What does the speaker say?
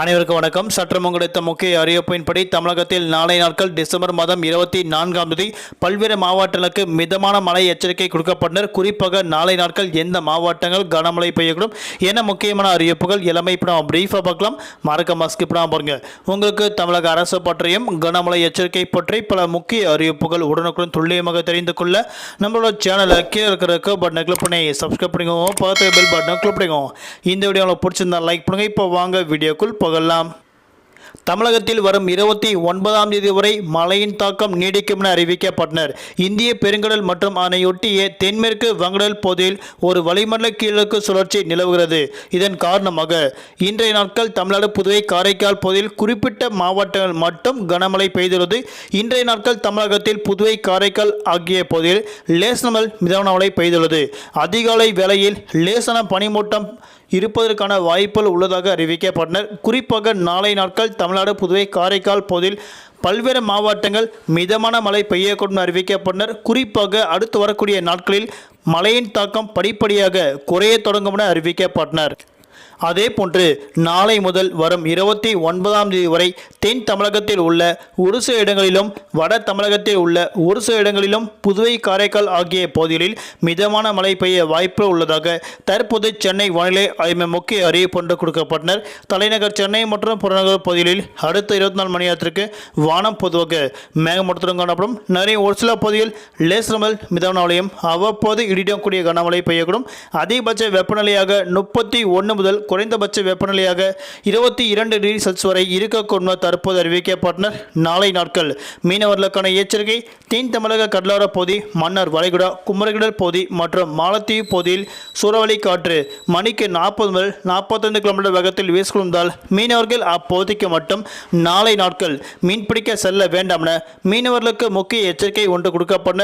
அனைவருக்கும் வணக்கம். சற்று கிடைத்த முக்கிய அறிவிப்பின்படி தமிழகத்தில் நாளை நாட்கள் டிசம்பர் மாதம் இருபத்தி நான்காம் தேதி பல்வேறு மாவட்டங்களுக்கு மிதமான மழை எச்சரிக்கை கொடுக்கப்பட்டனர். குறிப்பாக நாளை நாட்கள் எந்த மாவட்டங்கள் கனமழை பெய்யக்கூடும் என முக்கியமான அறிவிப்புகள் எல்லாமே இப்போ நம்ம பிரீஃபாக பார்க்கலாம். மறக்க மாஸ்க் இப்போ பாருங்க. உங்களுக்கு தமிழக அரசு பற்றியும் கனமழை எச்சரிக்கை பற்றி பல முக்கிய அறிவிப்புகள் உடனுக்குடன் துல்லியமாக தெரிந்து கொள்ள நம்மளோட சேனலை கீழே இருக்கிற பட்டனை கிளிக் பண்ணி சப்ஸ்கிரைப் பண்ணிக்கோங்க. பார்த்து பெல் பட்டனை கிளிக் பண்ணிக்கோங்க. இந்த வீடியோ உங்களுக்கு பிடிச்சிருந்தா லைக் பண்ணுங்க. இப்போ வாங்க வீடியோக்குள் போகலாம். தமிழகத்தில் வரும் இருபத்தி ஒன்பதாம் தேதி வரை மழையின் தாக்கம் நீடிக்கும் என அறிவிக்கப்பட்டனர். இந்திய பெருங்கடல் மற்றும் அதனையொட்டிய தென்மேற்கு வங்கடல் பகுதியில் ஒரு வளிமண்டல கீழக்கு சுழற்சி நிலவுகிறது. இதன் காரணமாக இன்றைய நாட்கள் தமிழ்நாடு புதுவை காரைக்கால் பகுதியில் குறிப்பிட்ட மாவட்டங்கள் மட்டும் கனமழை பெய்துள்ளது. இன்றைய நாட்கள் தமிழகத்தில் புதுவை காரைக்கால் ஆகிய பகுதியில் லேசனமல் மிதமான மழை பெய்துள்ளது. அதிகாலை வேளையில் லேசன பனிமூட்டம் இருப்பதற்கான வாய்ப்புகள் உள்ளதாக அறிவிக்கப்பட்டனர். குறிப்பாக நாளை நாட்கள் தமிழ்நாடு புதுவை காரைக்கால் பகுதியில் பல்வேறு மாவட்டங்கள் மிதமான மழை பெய்யக்கூடும் என அறிவிக்கப்பட்டனர். குறிப்பாக அடுத்து வரக்கூடிய நாட்களில் மழையின் தாக்கம் படிப்படியாக குறைய தொடங்கும் என அறிவிக்கப்பட்டனர். அதே போன்று நாளை முதல் வரும் இருபத்தி ஒன்பதாம் தேதி வரை தென் தமிழகத்தில் உள்ள ஒரு சில இடங்களிலும் வட தமிழகத்தில் உள்ள ஒரு சில இடங்களிலும் புதுவை காரைக்கால் ஆகிய பகுதிகளில் மிதமான மழை பெய்ய வாய்ப்பு உள்ளதாக தற்போது சென்னை வானிலை ஆய்வு முக்கிய அறிவிப்பு ஒன்று கொடுக்கப்பட்டனர். தலைநகர் சென்னை மற்றும் புறநகர் பகுதிகளில் அடுத்த இருபத்தி நாலு மணி நேரத்திற்கு வானம் பொதுவாக மேகமூட்டத்துடன் காணப்படும். நிறைய ஒரு சில பகுதியில் லேசரமல் மிதமான மழையும் அவ்வப்போது இடிடக்கூடிய கனமழை பெய்யக்கூடும். அதிகபட்ச வெப்பநிலையாக முப்பத்தி ஒன்று முதல் குறைந்தபட்ச வெப்பநிலையாக இருபத்தி இரண்டு டிகிரி செல்சியஸ் வரை இருக்கக்கூடும் தற்போது அறிவிக்கப்பட்டனர் நாளை நாட்கள் மீனவர்களுக்கான எச்சரிக்கை தென் தமிழக கடலோர பகுதி மன்னர் வளைகுடா குமரகிடல் பகுதி மற்றும் மாலத்தீவு பகுதியில் சூறாவளி காற்று மணிக்கு நாற்பது முதல் நாற்பத்தைந்து கிலோமீட்டர் வேகத்தில் வீசிக்கொண்டால் மீனவர்கள் அப்பகுதிக்கு மட்டும் நாளை நாட்கள் மீன்பிடிக்க செல்ல வேண்டாம் என மீனவர்களுக்கு முக்கிய எச்சரிக்கை ஒன்று கொடுக்கப்பட்டன